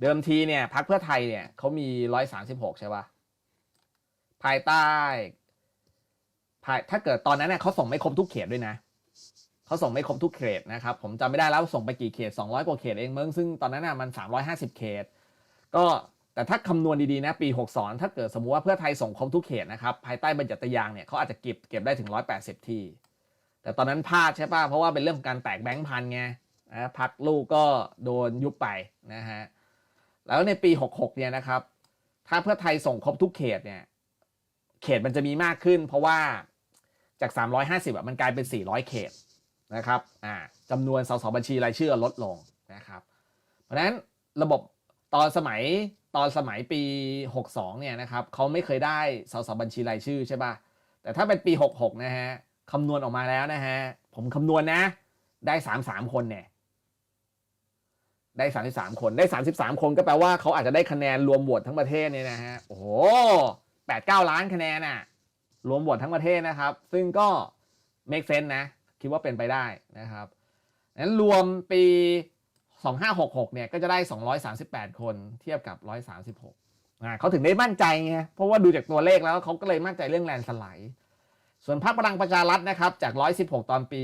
เดิมทีเนี่ยพักเพื่อไทยเนี่ยเขามีร้อยสามสิบหกใช่ปะภายใต้ภายถ้าเกิดตอนนั้นเนี่ยเขาส่งไม่ครบทุกเขตด้วยนะเขาส่งไม่ครบทุกเขตนะครับ ผมจำไม่ได้แล้วส่งไปกี่เขตสองร้อยกว่าเขตเองเมึงซึ่งตอนนั้นน่ะมันสามร้อยห้าสิบเขต ก็แต่ถ้าคำนวณดีๆนะปี62ถ้าเกิดสมมุติว่าเพื่อไทยส่งครบทุกเขตนะครับภายใต้บรรยัตยางเนี่ยเขาอาจจะเก็บเก็บได้ถึง180ที่ แต่ตอนนั้นพลาดใช่ป่ะเพราะว่าเป็นเรื่องของการแตกแบงค์พันไงนะพักลูกก็โดนยุบไปนะฮะ แล้วในปี 66 เนี่ยนะครับ ถ้าเพื่อไทยส่งครบทุกเขตเนี่ย เขตมันจะมีมากขึ้น เพราะว่าจาก 350อะมันกลายเป็น 400 เขตนะครับอ่าจำนวนสสบัญชีรายชื่อลดลงนะครับ เพราะฉะนั้นระบบตอนสมัยตอนสมัยปี 62 เนี่ยนะครับเขาไม่เคยได้สสบัญชีรายชื่อใช่ป่ะ แต่ถ้าเป็นปี 66 นะฮะคำนวณออกมาแล้วนะฮะ ผมคำนวณนะ ได้ 33 คนเนี่ย ได้ 33 คนได้ 33 คนก็แปลว่าเขาอาจจะได้คะแนนรวมโหวตทั้งประเทศเนี่ยนะฮะโอ้โหแปดเก้าล้านคะแนนน่ะรวมโหวตทั้งประเทศนะครับ ซึ่งก็ make sense นะ คิดว่าเป็นไปได้นะครับนั้นรวมปี 2566 เนี่ยก็จะได้ 238 คนเทียบกับ 136อ่าเขาถึงได้มั่นใจไงเพราะว่าดูจากตัวเลขแล้วเขาก็เลยมั่นใจเรื่องแลนสไลด์ส่วนพรรคพลังประชารัฐนะครับจาก 116 ตอนปี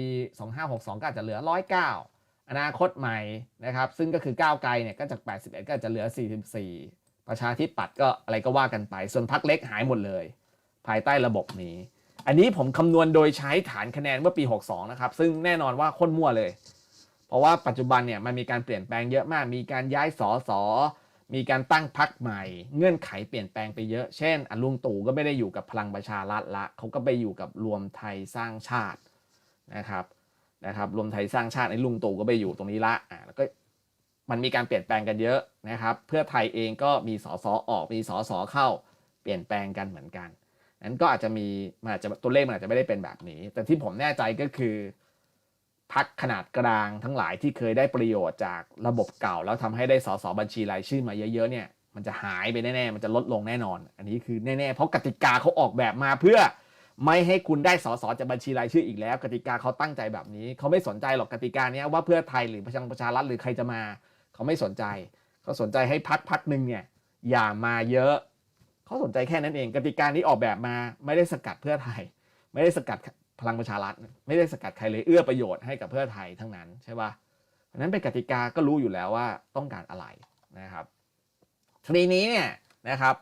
2562 ก็อาจจะเหลือ 109 อนาคตใหม่นะครับซึ่งก็คือก้าวไกลเนี่ยก็จาก 81 ก็จะเหลือ 44 ประชาธิปัตย์ก็อะไรก็ว่ากันไป ส่วนพรรคเล็กหายหมดเลย ภายใต้ระบบนี้ อันนี้ผมคำนวณโดยใช้ฐานคะแนนเมื่อปี 62 นะครับ ซึ่งแน่นอนว่าค้นมั่วเลย เพราะว่าปัจจุบันเนี่ยมันมีการเปลี่ยนแปลงเยอะมาก มีการย้ายสอสอมีการตั้งพักใหม่ เงื่อนไขเปลี่ยนแปลงไปเยอะ เช่นอลุงตู่ก็ไม่ได้อยู่กับพลังประชารัฐละเขาก็ไปอยู่กับรวมไทยสร้างชาตินะครับ นะครับรวมไทยสร้างชาติไอ้ลุงตู่ก็ไปอยู่ตรงนี้ละอ่าแล้วก็มันมีการเปลี่ยนแปลงกันเยอะนะครับ เพื่อไทยเองก็มีสสออกมีสสเข้าเปลี่ยนแปลงกันเหมือนกันนั้นก็อาจจะมีมันอาจจะตัวเลขมันอาจจะไม่ได้เป็นแบบนี้ แต่ที่ผมแน่ใจก็คือพักขนาดกลางทั้งหลายที่เคยได้ประโยชน์จากระบบเก่า แล้วทำให้ได้สสบัญชีรายชื่อมาเยอะๆเนี่ยมันจะหายไปแน่ๆมันจะลดลงแน่นอน อันนี้คือแน่ๆเพราะกติกาเขาออกแบบมาเพื่อ ไม่ให้คุณได้สสจากบัญชีรายชื่ออีกแล้ว กติกาเขาตั้งใจแบบนี้ เขาไม่สนใจหรอกกติกาเนี้ยว่าเพื่อไทยหรือพลังประชารัฐหรือใครจะมา เขาไม่สนใจ เขาสนใจให้พักพักหนึ่งเนี่ยอย่ามาเยอะ เขาสนใจแค่นั้นเอง กติกานี้ออกแบบมาไม่ได้สกัดเพื่อไทย ไม่ได้สกัดพลังประชารัฐไม่ได้สกัดใครเลยเอื้อประโยชน์ให้กับเพื่อไทยทั้งนั้นใช่ป่ะเพราะนั้นเป็นกติกาก็รู้อยู่แล้วว่าต้องการอะไรนะครับทีนี้เนี่ยนะครับ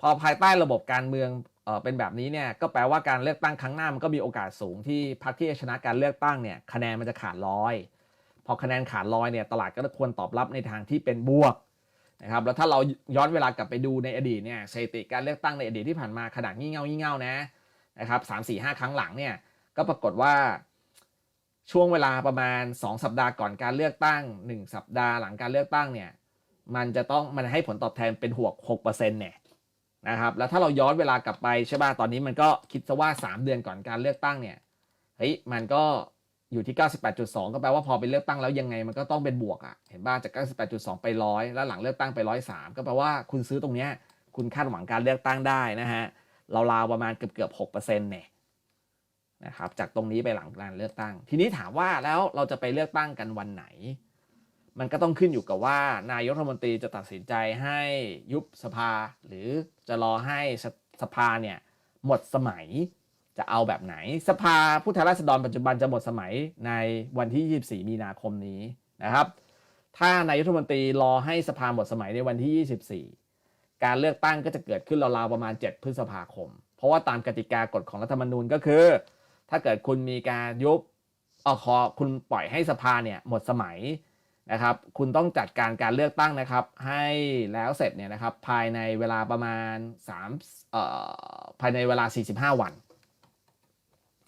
พอภายใต้ระบบการเมือง เป็นแบบนี้เนี่ยก็แปลว่าการเลือกตั้งครั้งหน้ามันก็มีโอกาสสูงที่พรรคที่ชนะการเลือกตั้งเนี่ยคะแนนมันจะขาดลอยพอคะแนนขาดลอยเนี่ยตลาดก็ควรตอบรับในทางที่เป็นบวกนะครับแล้วถ้าเราย้อนเวลากลับไปดูในอดีตเนี่ยสถิติการเลือกตั้งในอดีตที่ผ่านมาขนาดงี่เง่างี่เง่านะนะครับสามสี่ห้าครั้งหลังเนี่ยก็ปรากฏว่าช่วงเวลาประมาณ 2 สัปดาห์ก่อนการเลือกตั้ง 1 สัปดาห์หลังการเลือกตั้งเนี่ยมันจะต้องมันให้ผลตอบแทนเป็นหวก6%เนี่ย นะครับแล้วถ้าเราย้อนเวลากลับไปใช่ป่ะตอนนี้มันก็คิดซะว่า 3 เดือนก่อนการเลือกตั้งเนี่ยเฮ้ยมันก็อยู่ที่ 98.2 ก็แปลว่าพอไปเลือกตั้งแล้วยังไงมันก็ต้องเป็นบวกอะ่ะเห็นป่ะจาก 98.2 ไปร้อยแล้วหลังเลือกตั้งไป103ก็แปลว่าคุณซื้อตรงเนี้ยคุณคาดหวังการเลือกตั้งได้นะฮะเราวประมาณเกือบเกือบ6%เนี่ยนะครับจากตรงนี้ไปหลังการเลือกตั้ง ทีนี้ถามว่าแล้วเราจะไปเลือกตั้งกันวันไหน มันก็ต้องขึ้นอยู่กับว่านายกรัฐมนตรีจะตัดสินใจให้ยุบสภา หรือจะรอให้สสภาเนี่ยหมดสมัยจะเอาแบบไหน สภาผู้แทนราษฎรปัจจุบันจะหมดสมัยในวันที่ 24 มีนาคมนี้นะครับ ถ้านายกรัฐมนตรีรอให้สภาหมดสมัยในวันที่ 24 การเลือกตั้งก็จะเกิดขึ้นราวๆประมาณ 7 พฤษภาคม เพราะว่าตามกติกากฎของรัฐธรรมนูญก็คือ ถ้าเกิดคุณมีการยุบอคอคุณปล่อยให้สภาเนี่ยหมดสมัย นะครับ คุณต้องจัดการการเลือกตั้งนะครับ ให้แล้วเสร็จเนี่ยนะครับภายในเวลาประมาณ3เอ่อภายในเวลา 45 วัน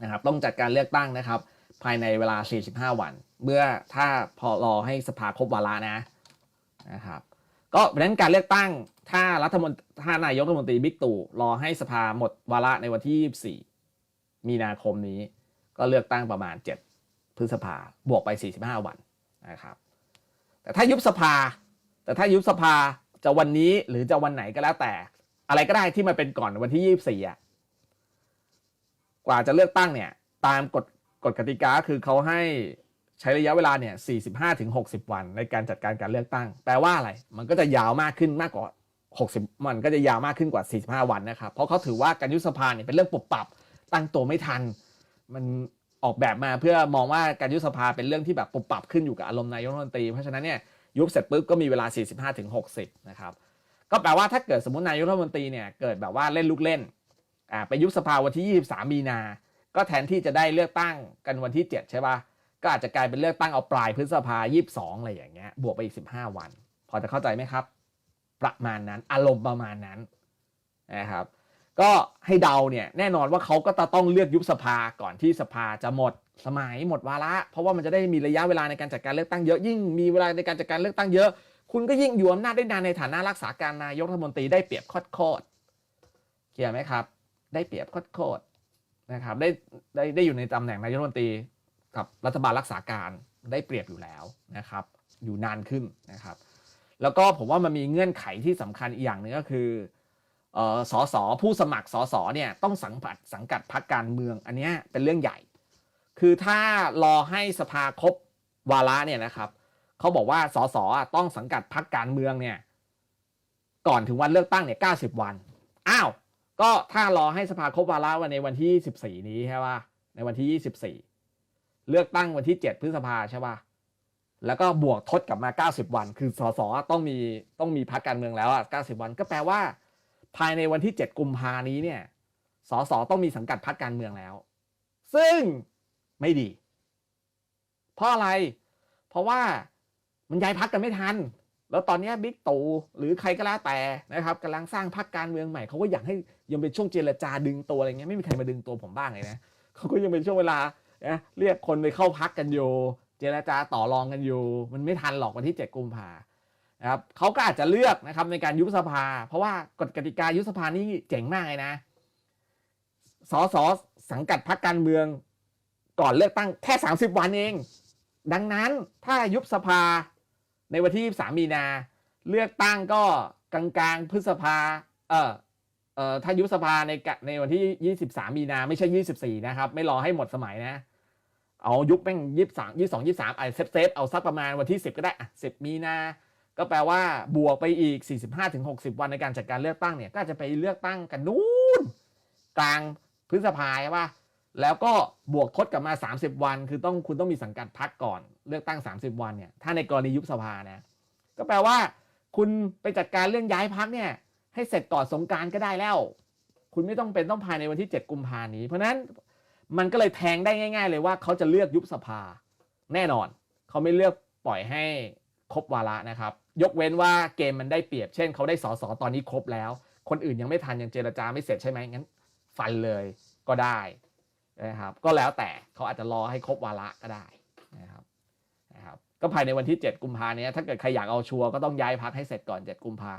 นะครับต้องจัดการเลือกตั้งนะครับ ภายในเวลา 45 วัน เมื่อถ้าพอรอให้สภาครบวาระนะนะครับก็เพราะนั้นการเลือกตั้งถ้ารัฐมนตรีถ้านายกรัฐมนตรีบิ๊กตู่รอให้สภาหมดวาระในวันที่ 24 มีนาคมนี้ ก็เลือกตั้งประมาณ 7 พฤษภาบวกไป 45 วันนะครับ แต่ถ้ายุบสภา แต่ถ้ายุบสภาจะวันนี้หรือจะวันไหนก็แล้วแต่ อะไรก็ได้ที่มันเป็นก่อนวันที่24อะกว่าจะเลือกตั้งเนี่ย ตามกฎกฎกติกาคือเขาให้ใช้ระยะเวลาเนี่ย45ถึง60วันในการจัดการการเลือกตั้ง แปลว่าอะไร มันก็จะยาวมากขึ้นมากกว่า60มันก็จะยาวมากขึ้นกว่า45วันนะครับ เพราะเขาถือว่าการยุบสภาเนี่ยเป็นเรื่องปรับปรับตั้งตัวไม่ทัน มัน ออกแบบมาเพื่อมองว่าการยุบสภาเป็นเรื่องที่แบบปรับปรับขึ้นอยู่กับอารมณ์นายกรัฐมนตรี เพราะฉะนั้นเนี่ยยุบเสร็จปุ๊บก็มีเวลา 45ถึงนะครับก็แปลว่าถ้าเกิดสมมตินายกรัฐมนตรีเนี่ยเกิดแบบว่าเล่นลูกเล่นอ่าไปยุบสภาวันที่ 23 มีนา ก็แทนที่จะได้เลือกตั้งกันวันที่ 7 ใช่ปะ่ะก็อาจจะกลายเป็นเลือกตั้งเอาปลายพฤษภา 22 อะไรอย่างเงี้ยบวกไปอีก 15 วัน พอจะเข้าใจไหมครับ ประมาณนั้นอารมณ์ประมาณนั้นนะครับ ก็ให้เดาเนี่ยแน่นอนว่าเขาก็จะต้องเลือกยุบสภาก่อนที่สภาจะหมดสมัยหมดวาระเพราะว่ามันจะได้มีระยะเวลาในการจัดการเลือกตั้งเยอะยิ่งมีเวลาในการจัดการเลือกตั้งเยอะ คุณก็ยิ่งอยู่อำนาจได้นานในฐานะรักษาการนายกรัฐมนตรีได้เปรียบโคตรๆเคลียร์ไหมครับ ได้เปรียบโคตรๆนะครับได้ได้ได้อยู่ในตำแหน่งนายกรัฐมนตรีกับรัฐบาลรักษาการได้เปรียบอยู่แล้วนะครับ อยู่นานขึ้นนะครับ แล้วก็ผมว่ามันมีเงื่อนไขที่สำคัญอีกอย่างหนึ่งก็คือ สสผู้สมัครสสเนี่ยต้องสังกัดสังกัดพรรคการเมือง อันนี้เป็นเรื่องใหญ่ คือถ้ารอให้สภาครบวาระเนี่ยนะครับเขาบอกว่าสสอต้องสังกัดพรรคการเมืองเนี่ยก่อนถึงวันเลือกตั้งเนี่ย90วัน อ้าว ก็ถ้ารอให้สภาครบวาระวันในวันที่24นี้ใช่ป่ะในวันที่24เลือกตั้งวันที่7พฤษภาใช่ป่ะแล้วก็บวกทดกลับมา90วัน คือสสต้องมีต้องมีพรรคการเมืองแล้วอะ90วันก็แปลว่า ภายในวันที่ 7 กุมภานี้เนี่ยสสต้องมีสังกัดพรรคการเมืองแล้ว ซึ่งไม่ดี เพราะอะไร เพราะว่ามันย้ายพักกันไม่ทัน แล้วตอนนี้บิ๊กตู่หรือใครก็แล้วแต่นะครับกำลังสร้างพรรคการเมืองใหม่เขาก็อยากให้ยังเป็นช่วงเจรจาดึงตัวอะไรเงี้ยไม่มีใครมาดึงตัวผมบ้างเลยนะเขาก็ยังเป็นช่วงเวลานะเรียกคนไปเข้าพักกันอยู่เจรจาต่อรองกันอยู่ มันไม่ทันหรอกวันที่ 7 กุมภานะครับเขาก็อาจจะเลือกนะครับในการยุบสภา เพราะว่ากฎกติกายุบสภานี่เจ๋งมากเลยนะสสสังกัดพรรคการเมือง ก่อนเลือกตั้งแค่ 30 วันเอง ดังนั้นถ้ายุบสภาในวันที่23มีนา เลือกตั้งก็กลางๆพฤษภาเออเออถ้ายุบสภาในในวันที่ 23 มีนาไม่ใช่ 24 นะครับ ไม่รอให้หมดสมัยนะ เอายุบแม่งยี่สามยี่สองยี่สามไอ้เซฟเซฟเอาสักประมาณวันที่ 10 ก็ได้อะ10 มีนา ก็แปลว่าบวกไปอีก 45-60 วันในการจัดการเลือกตั้งเนี่ยก็จะไปเลือกตั้งกันนู้นกลางพฤษภาใช่ปะแล้วก็บวกทดกลับมา 30 วัน คือต้องคุณต้องมีสังกัดพักก่อนเลือกตั้ง 30 วันเนี่ยถ้าในกรณียุบสภานะก็แปลว่า คุณไปจัดการเรื่องย้ายพักเนี่ยให้เสร็จก่อนสงการก็ได้แล้ว คุณไม่ต้องเป็นต้องภายในวันที่ 7 กุมภานี้ เพราะนั้นมันก็เลยแทงได้ง่าย ๆ เลยว่าเขาจะเลือกยุบสภา แน่นอน เขาไม่เลือกปล่อยให้ครบวาระนะครับยกเว้นว่าเกมมันได้เปรียบ เช่นเขาได้สอสอตอนนี้ครบแล้ว คนอื่นยังไม่ทันยังเจรจาไม่เสร็จใช่ไหมงั้น ฟันเลยก็ได้นะครับก็แล้วแต่เขาอาจจะรอให้ครบวาระก็ได้นะครับนะครับก็ภายในวันที่ 7 กุมภาเนี้ยถ้าเกิดใครอยากเอาชัวร์ก็ต้องย้ายพักให้เสร็จก่อน 7 กุมภา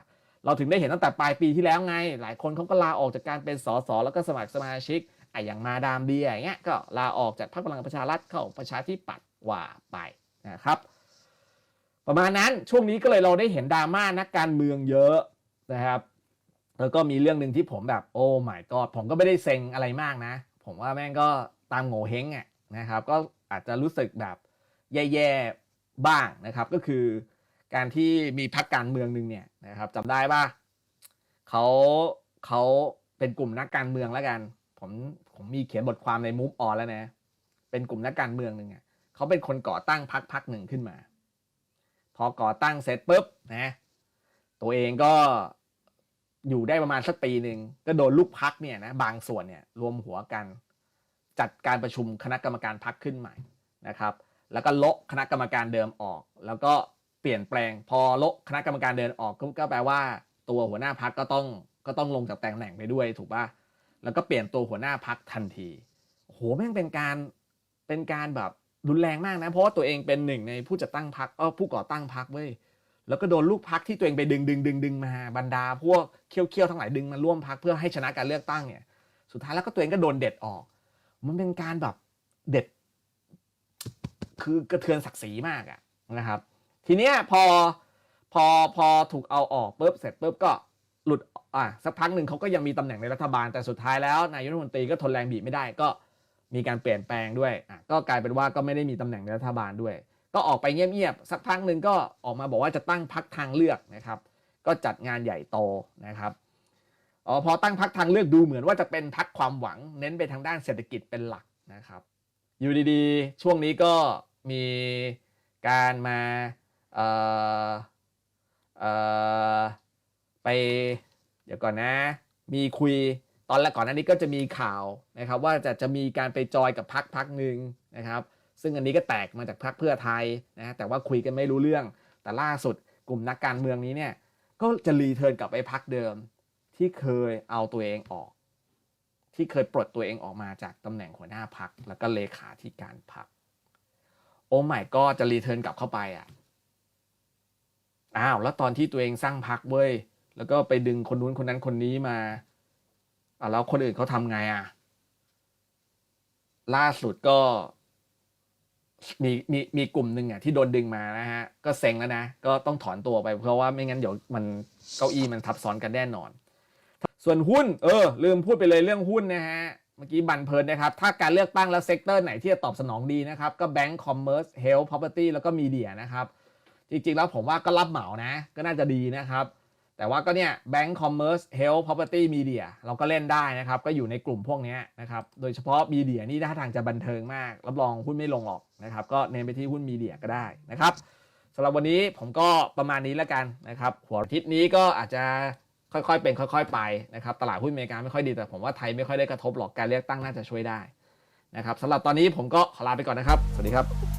เราถึงได้เห็นตั้งแต่ปลายปีที่แล้วไง หลายคนเขาก็ลาออกจากการเป็นสสแล้วก็สมัครสมาชิกไอ้อย่างมาดามเดียอย่างเงี้ยก็ลาออกจากพรรคพลังประชารัฐเข้าประชาธิปัตย์ว่าไปนะครับ ประมาณนั้นช่วงนี้ก็เลยเราได้เห็นดราม่านักการเมืองเยอะนะครับ แล้วก็มีเรื่องหนึ่งที่ผมแบบโอ้ my god ผมก็ไม่ได้เซ็งอะไรมากนะ ผมว่าแม่งก็ตามโง่เฮงอะนะครับ ก็อาจจะรู้สึกแบบแย่ๆบ้างนะครับ ก็คือการที่มีพรรคการเมืองหนึ่งเนี่ยนะครับจำได้ป่ะเขาเขาเป็นกลุ่มนักการเมืองแล้วกัน ผมผมมีเขียนบทความในมูฟออนแล้วนะเป็นกลุ่มนักการเมืองหนึ่งอะเขาเป็นคนก่อตั้งพรรคพรรคหนึ่งขึ้นมา อก่อตั้งเสร็จปุ๊บนะตัวเองก็อยู่ได้ประมาณสักปีหนึ่งก็โดนลูกพักเนี่ยนะบางส่วนเนี่ยรวมหัวกันจัดการประชุมคณะกรรมการพักขึ้นใหม่นะครับแล้วก็โละคณะกรรมการเดิมออก แล้วก็เปลี่ยนแปลงพอโละคณะกรรมการเดินออกก็แปลว่า ตัวหัวหน้าพักก็ต้องก็ต้องลงจากตำแหน่งไปด้วยถูกป่ะแล้วก็เปลี่ยนตัวหัวหน้าพักทันทีโหแม่งเป็นการเป็นการแบบ รุนแรงมากนะ เพราะว่าตัวเองเป็นหนึ่งในผู้จัดตั้งพักเออผู้ก่อตั้งพักเว้ยแล้วก็โดนลูกพักที่ตัวเองไปดึงดึงดึงดึงมาบรรดา พวกเคี้ยวเคี้ยวทั้งหลายดึงมาร่วมพักเพื่อให้ชนะการเลือกตั้งเนี่ยสุดท้ายแล้วก็ตัวเองก็โดนเด็ดออก มันเป็นการแบบเด็ด คือกระเทือนศักดิ์ศรีมากอะนะครับ ทีเนี้ยพอพอพอถูกเอาออกปุ๊บเสร็จปุ๊บก็หลุดอะสักพักหนึ่งเขาก็ยังมีตำแหน่งในรัฐบาลแต่สุดท้ายแล้วนายกรัฐมนตรีก็ทนแรงบีบไม่ได้ก็ มีการเปลี่ยนแปลงด้วยอะก็กลายเป็นว่าก็ไม่ได้มีตำแหน่งในรัฐบาลด้วย ก็ออกไปเงียบๆสักพักหนึ่งก็ออกมาบอกว่าจะตั้งพักทางเลือกนะครับ ก็จัดงานใหญ่โตนะครับอ๋อพอตั้งพักทางเลือกดูเหมือนว่าจะเป็นพักความหวัง เน้นไปทางด้านเศรษฐกิจเป็นหลักนะครับ อยู่ดีๆ ช่วงนี้ก็มีการมาเอ่อเอ่อไปเดี๋ยวก่อนนะ มีคุย ตอนแรกก่อนหน้านี้ก็จะมีข่าวนะครับ ว่าจะจะมีการไปจอยกับพักพักหนึ่งนะครับ ซึ่งอันนี้ก็แตกมาจากพักเพื่อไทยนะแต่ว่าคุยกันไม่รู้เรื่อง แต่ล่าสุดกลุ่มนักการเมืองนี้เนี่ยก็จะรีเทิร์นกลับไปพักเดิม ที่เคยเอาตัวเองออก ที่เคยปลดตัวเองออกมาจากตำแหน่งหัวหน้าพักแล้วก็เลขาธิการพักโอ้ไม่ก็จะรีเทิร์นกลับเข้าไปอะอ้าวแล้วตอนที่ตัวเองสร้างพักเว้ยแล้วก็ไปดึงคนนู้นคนนั้นคนนี้มา อะแล้วคนอื่นเขาทำไงอะ ล่าสุดก็มีมีมีกลุ่มหนึ่งอะที่โดนดึงมานะฮะ ก็เซ็งแล้วนะ ก็ต้องถอนตัวไป เพราะว่าไม่งั้นเดี๋ยวมันเก้าอี้มันทับซ้อนกันแน่นอน ส่วนหุ้น เออ ลืมพูดไปเลยเรื่องหุ้นนะฮะ เมื่อกี้บันเพลินนะครับ ถ้าการเลือกตั้งแล้วเซกเตอร์ไหนที่จะตอบสนองดีนะครับ ก็แบงก์คอมเมอร์สเฮลท์พ property แล้วก็มีเดียนะครับ จริงๆแล้วผมว่าก็รับเหมานะ ก็น่าจะดีนะครับ แต่ว่าก็เนี่ยแบงก์คอมเมอร์สเฮลท์พ property มีเดียเราก็เล่นได้นะครับ ก็อยู่ในกลุ่มพวกนี้นะครับ โดยเฉพาะมีเดียนี่ท่าทางจะบันเทิงมาก รับรองหุ้นไม่ลงหรอกนะครับ ก็เน้นไปที่หุ้นมีเดียก็ได้นะครับสำหรับวันนี้ผมก็ประมาณนี้แล้วกันนะครับ หัวอาทิตย์นี้ก็อาจจะค่อยๆเป็นค่อย ๆ ไปนะครับ ตลาดหุ้นอเมริกาไม่ค่อยดีแต่ผมว่าไทยไม่ค่อยได้กระทบหรอกการเลือกตั้งน่าจะช่วยได้นะครับสำหรับตอนนี้ผมก็ขอลาไปก่อนนะครับ สวัสดีครับ